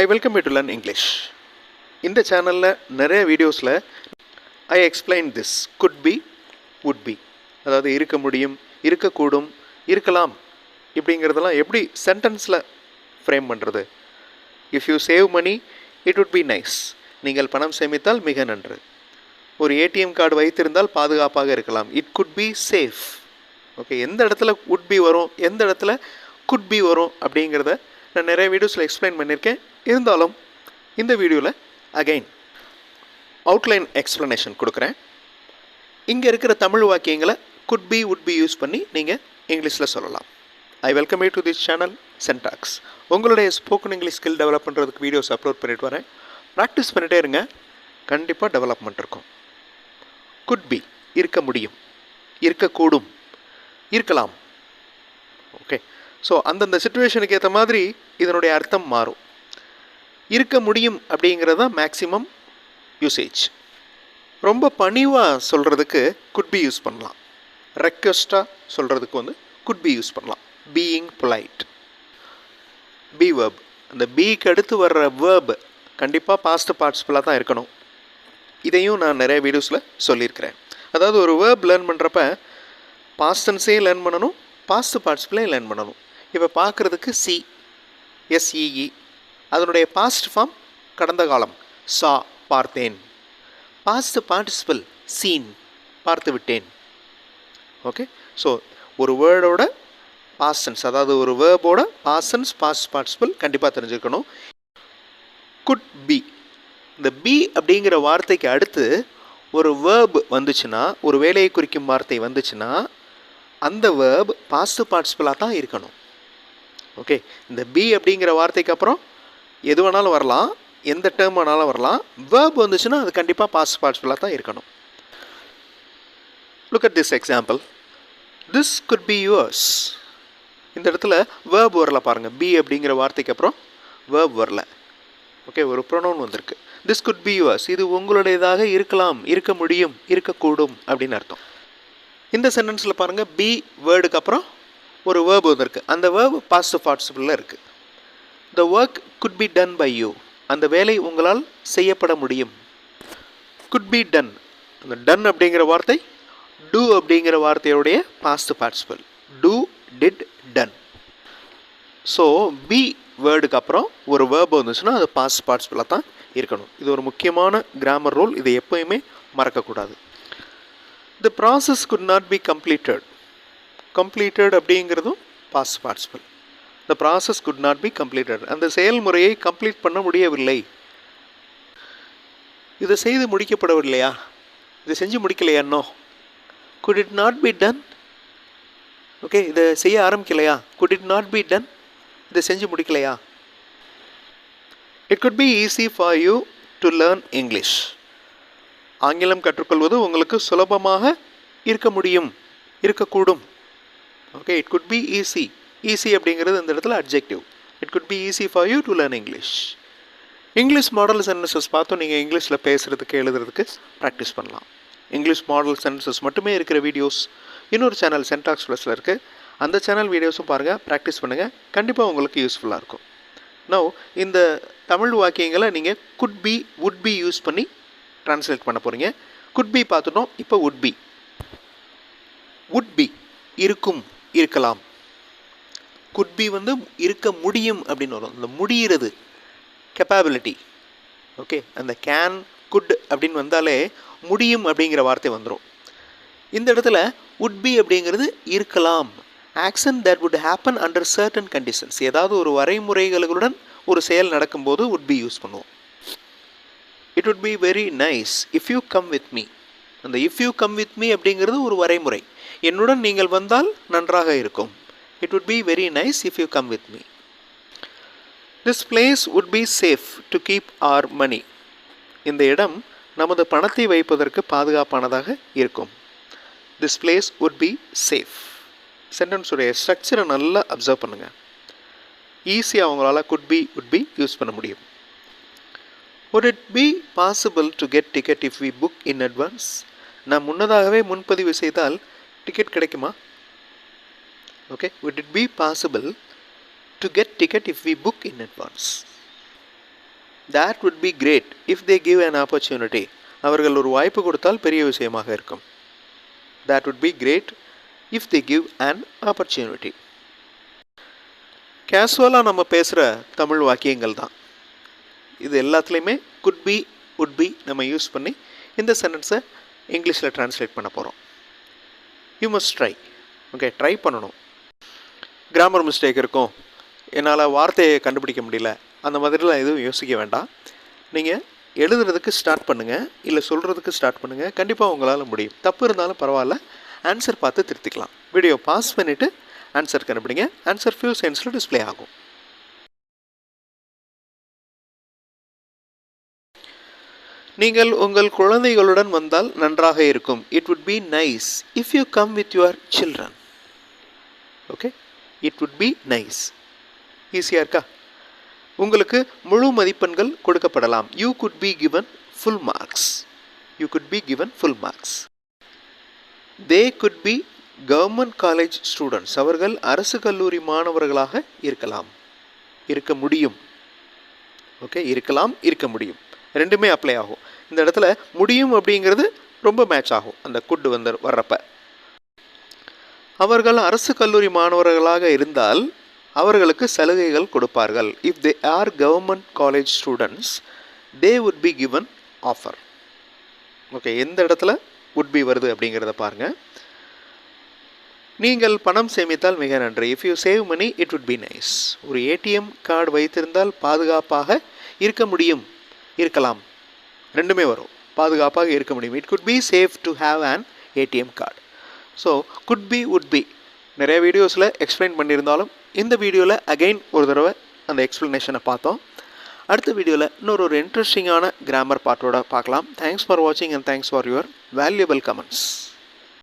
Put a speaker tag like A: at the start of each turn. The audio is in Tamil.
A: I welcome you to learn English இந்த சேனலில் நிறைய வீடியோஸில் I explain this could be would be அதாவது இருக்க முடியும் இருக்கக்கூடும் இருக்கலாம். இப்படிங்கிறதெல்லாம் எப்படி சென்டென்ஸில் ஃப்ரேம் பண்ணுறது if you save money it would be nice நீங்கள் பணம் சேமித்தால் மிக நன்று. ஒரு ஏடிஎம் கார்டு வைத்திருந்தால் பாதுகாப்பாக இருக்கலாம். It could be safe okay எந்த இடத்துல உட் பி வரும் எந்த இடத்துல குட் பி வரும் அப்படிங்கிறத நான் நிறைய வீடியோஸில் எக்ஸ்பிளைன் பண்ணியிருக்கேன். இருந்தாலும் இந்த வீடியோவில் அகைன் அவுட்லைன் எக்ஸ்ப்ளனேஷன் கொடுக்குறேன். இங்கே இருக்கிற தமிழ் வாக்கியங்களை could be would be use பண்ணி நீங்கள் இங்கிலீஷில் சொல்லலாம். I welcome you to this channel சென்டாக்ஸ் உங்களுடைய ஸ்போக்கன் இங்கிலீஷ் ஸ்கில் டெவலப் பண்ணுறதுக்கு வீடியோஸ் அப்லோட் பண்ணிட்டு வரேன். ப்ராக்டிஸ் பண்ணிட்டே இருங்க. கண்டிப்பாக டெவலப்மெண்ட் இருக்கும். குட் பி இருக்க முடியும். இருக்கக்கூடும். இருக்கலாம். ஓகே ஸோ அந்தந்த சுச்சுவேஷனுக்கு ஏற்ற மாதிரி இதனுடைய அர்த்தம் மாறும். இருக்க முடியும் அப்படிங்கிறது தான் மேக்ஸிமம் யூசேஜ் ரொம்ப பணிவாக சொல்கிறதுக்கு குட் பி யூஸ் பண்ணலாம். ரெக்வஸ்ட்டாக சொல்கிறதுக்கு வந்து குட் பி யூஸ் பண்ணலாம். பீயிங் பொலைட் பி வேர்ப் அந்த பீக்கு அடுத்து வர்ற வேர்ப் கண்டிப்பாக பாஸ்ட் பார்ட்டிசிபிளாக தான் இருக்கணும். இதையும் நான் நிறைய வீடியோஸில் சொல்லியிருக்கிறேன். அதாவது ஒரு வேர்ப் லேர்ன் பண்ணுறப்ப பாஸ்டன்ஸையும் லேர்ன் பண்ணணும் பாஸ்ட் பார்ட்டிசிபிளையும் லேர்ன் பண்ணணும். இப்போ பார்க்குறதுக்கு சி எஸ்இஇ அதனுடைய பாஸ்ட் ஃபார்ம் கடந்த காலம். சா பார்த்தேன். பாஸ்ட் பார்ட்டிசிபிள் சீன் பார்த்து விட்டேன் ஓகே ஸோ ஒரு வேர்டோட பாஸ்டன்ஸ் அதாவது ஒரு வேர்போட பாஸ்டன்ஸ் பாஸ்ட் பார்ட்டிசிபிள் கண்டிப்பாக தெரிஞ்சுக்கணும். குட் பி இந்த பி அப்படிங்கிற வார்த்தைக்கு அடுத்து ஒரு வேர்ப் வந்துச்சுன்னா ஒரு வேலையை குறிக்கும் வார்த்தை வந்துச்சுன்னா அந்த வேர்ப் பாஸ்ட் பார்ட்டிசிபிளாக தான் இருக்கணும். ஓகே இந்த பி அப்படிங்கிற வார்த்தைக்கு அப்புறம் எது வேணாலும் வரலாம் எந்த டேர்ம் வேணாலும் வரலாம். வேர்ப் வந்துச்சுன்னா அது கண்டிப்பாக பாஸ் பார்ட்டிசிபிளாக தான் இருக்கணும். Look at this example this could be yours இந்த இடத்துல வேர்ப் வரல பாருங்கள் பி அப்படிங்கிற வார்த்தைக்கு அப்புறம் வேர்ப் வரல. ஓகே ஒரு ப்ரொனவுன் வந்திருக்கு. திஸ் குட் பி யுவர்ஸ் இது உங்களுடையதாக இருக்கலாம் இருக்க முடியும் இருக்கக்கூடும் அப்படின்னு அர்த்தம். இந்த சென்டென்ஸில் பாருங்கள் பி வேர்டுக்கு அப்புறம் ஒரு வேர்ப் வந்திருக்கு. அந்த வேர்ப் பாஸ்ட் பாசிபிளில் இருக்குது the work could be done by you அந்த வேலை உங்களால் செய்யப்பட முடியும். குட் பி டன் அந்த டன் அப்படிங்கிற வார்த்தை டூ அப்படிங்கிற வார்த்தையுடைய past participle do did done so be வேர்டுக்கு அப்புறம் ஒரு வேர்ப் வந்துச்சுன்னா அது பாஸ்ட் பார்ட்டிசிபிளாக தான் இருக்கணும். இது ஒரு முக்கியமான கிராமர் ரூல் இதை எப்போயுமே மறக்கக்கூடாது. The process could not be completed completed அப்படிங்கிறதும் past participle the process could not be completed அந்த செயல்முறையை கம்ப்ளீட் பண்ண முடியவில்லை. இதை செய்து முடிக்கப்படவில்லையா? இதை செஞ்சு முடிக்கலையா இன்னும்? Could it not be done okay இதை செய்ய ஆரம்பிக்கலையா? Could it not be done இதை செஞ்சு முடிக்கலையா? It could be easy for you to learn English ஆங்கிலம் கற்றுக்கொள்வது உங்களுக்கு சுலபமாக இருக்க முடியும் இருக்கக்கூடும். Okay it could be easy easy அப்படிங்கிறது இந்த இடத்துல objective it could be easy for you to learn English English model sentences பார்த்தோம் நீங்கள் இங்கிலீஷில் பேசுகிறதுக்கு எழுதுறதுக்கு ப்ராக்டிஸ் பண்ணலாம். இங்கிலீஷ் மாடல் சென்டென்சஸ் மட்டுமே இருக்கிற வீடியோஸ் இன்னொரு சேனல் சென்டாக்ஸ் ப்ளஸில் இருக்குது அந்த சேனல் வீடியோஸும் பாருங்கள் ப்ராக்டிஸ் பண்ணுங்கள் கண்டிப்பாக உங்களுக்கு யூஸ்ஃபுல்லாக இருக்கும். நோ இந்த தமிழ் வாக்கியங்களை நீங்கள் could be would be use பண்ணி ட்ரான்ஸ்லேட் பண்ண போகிறீங்க குட் பி பார்த்துட்டோம் இப்போ வுட் பி வுட் பி இருக்கும் இருக்கலாம். குட் பி வந்து இருக்க முடியும் அப்படின்னு வரும். இந்த முடிகிறது கெப்பாபிலிட்டி ஓகே அந்த கேன் குட் அப்படின்னு வந்தாலே முடியும் அப்படிங்கிற வார்த்தை வந்துடும் இந்த இடத்துல உட் பி அப்படிங்கிறது இருக்கலாம். Action that would happen under certain conditions ஏதாவது ஒரு வரைமுறைகளுடன் ஒரு செயல் நடக்கும்போது உட் பி யூஸ் பண்ணுவோம். It would be very nice if you come with me அந்த if you come with me அப்படிங்கிறது ஒரு வரைமுறை. என்னுடன் நீங்கள் வந்தால் நன்றாக இருக்கும். It would be very nice if you come with me This place would be safe to keep our money இந்த இடம் நமது பணத்தை வைப்பதற்கு பாதுகாப்பானதாக இருக்கும். This place would be safe சென்டென்ஸுடைய ஸ்ட்ரக்சரை நல்லா அப்சர்வ் பண்ணுங்கள் ஈஸியாக அவங்களால could be would be use பண்ண முடியும். Would it be possible to get ticket if we book in advance நான் முன்னதாகவே முன்பதிவு செய்தால் டிக்கெட் கிடைக்குமா? Okay would it be possible to get ticket if we book in advance that would be great if they give an opportunity அவர்கள் ஒரு வாய்ப்பு கொடுத்தால் பெரிய விஷயமாக இருக்கும் that would be great if they give an opportunity கேஷுவலாக நம்ம பேசுகிற தமிழ் வாக்கியங்கள் தான் இது எல்லாத்துலேயுமே குட் பி would be நம்ம யூஸ் பண்ணி இந்த சென்டென்ஸை இங்கிலீஷில் ட்ரான்ஸ்லேட் பண்ண போகிறோம் you must try okay try பண்ணணும் கிராமர் மிஸ்டேக் இருக்கும். என்னால் வார்த்தையை கண்டுபிடிக்க முடியல. அந்த மாதிரிலாம் எதுவும் யோசிக்க வேண்டாம். நீங்கள் எழுதுறதுக்கு ஸ்டார்ட் பண்ணுங்கள் இல்லை சொல்கிறதுக்கு ஸ்டார்ட் பண்ணுங்கள் கண்டிப்பாக உங்களால் முடியும். தப்பு இருந்தாலும் பரவாயில்ல. ஆன்சர் பார்த்து திருத்திக்கலாம். வீடியோ பாஸ் பண்ணிவிட்டு ஆன்சர் கண்டுபிடிங்க. ஆன்சர் ஃபியூ சென்ஸில் டிஸ்ப்ளே ஆகும். நீங்கள் உங்கள் குழந்தைகளுடன் வந்தால் நன்றாக இருக்கும். It would be nice if you come with your children okay it would be nice ஈஸியாக இருக்கா? உங்களுக்கு முழு மதிப்பெண்கள் கொடுக்கப்படலாம். You could be given full marks you could be given full marks they could be government college students அவர்கள் அரசு கல்லூரி மாணவர்களாக இருக்கலாம். இருக்க முடியும். ஓகே இருக்கலாம் இருக்க முடியும். ரெண்டுமே அப்ளை ஆகும். இந்த இடத்துல முடியும் அப்படிங்கிறது ரொம்ப மேட்ச் ஆகும். அந்த குட் வந்து வர்றப்போ. அவர்கள் அரசு கல்லூரி மாணவர்களாக இருந்தால் அவர்களுக்கு சலுகைகள் கொடுப்பார்கள். If they are government college students they would be given offer okay எந்த இடத்துல உட் பி வருது அப்படிங்கிறத பாருங்கள் நீங்கள் பணம் சேமித்தால் மிக நன்றி. If you save money it would be nice ஒரு ஏடிஎம் கார்டு வைத்திருந்தால் பாதுகாப்பாக இருக்க முடியும். இருக்கலாம். ரெண்டுமே வரும். பாதுகாப்பாக இருக்க முடியும். It could be safe to have an ATM card so could be would be நிறைய வீடியோஸில் எக்ஸ்பிளைன் பண்ணியிருந்தாலும் இந்த வீடியோவில் அகைன் ஒரு தடவை அந்த எக்ஸ்ப்ளனேஷனை பார்த்தோம். அடுத்த வீடியோவில் இன்னொரு ஒரு இன்ட்ரெஸ்டிங்கான கிராமர் பாட்டோட பார்க்கலாம். தேங்க்ஸ் ஃபார் வாட்சிங் and thanks for your valuable comments